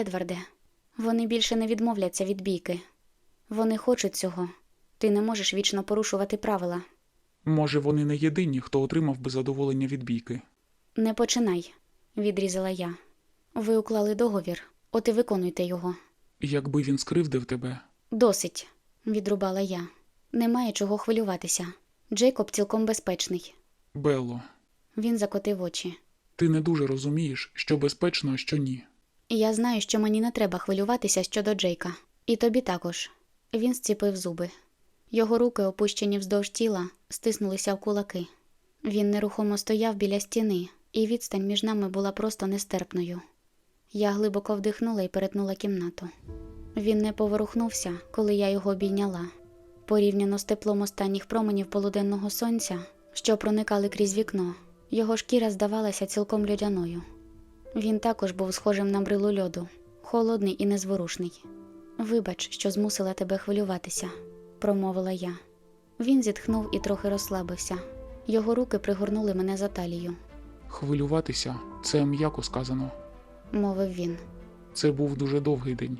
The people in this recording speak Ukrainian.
Едварде, вони більше не відмовляться від бійки. Вони хочуть цього. Ти не можеш вічно порушувати правила. Може, вони не єдині, хто отримав би задоволення від бійки. Не починай, відрізала я. Ви уклали договір, от і виконуйте його. Якби він скривдив тебе, Досить, відрубала я. Немає чого хвилюватися. Джейкоб цілком безпечний. Белло, Він закотив очі. ти не дуже розумієш, що безпечно, а що ні. Я знаю, що мені не треба хвилюватися щодо Джейка. І тобі також. Він зціпив зуби. Його руки, опущені вздовж тіла, стиснулися в кулаки. Він нерухомо стояв біля стіни, і відстань між нами була просто нестерпною. Я глибоко вдихнула і перетнула кімнату. Він не поворухнувся, коли я його обійняла. Порівняно з теплом останніх променів полуденного сонця, що проникали крізь вікно, його шкіра здавалася цілком людяною. Він також був схожим на брилу льоду, холодний і незворушний. Вибач, що змусила тебе хвилюватися, промовила я. Він зітхнув і трохи розслабився. Його руки пригорнули мене за талію, Хвилюватися це м'яко сказано. мовив він. Це був дуже довгий день.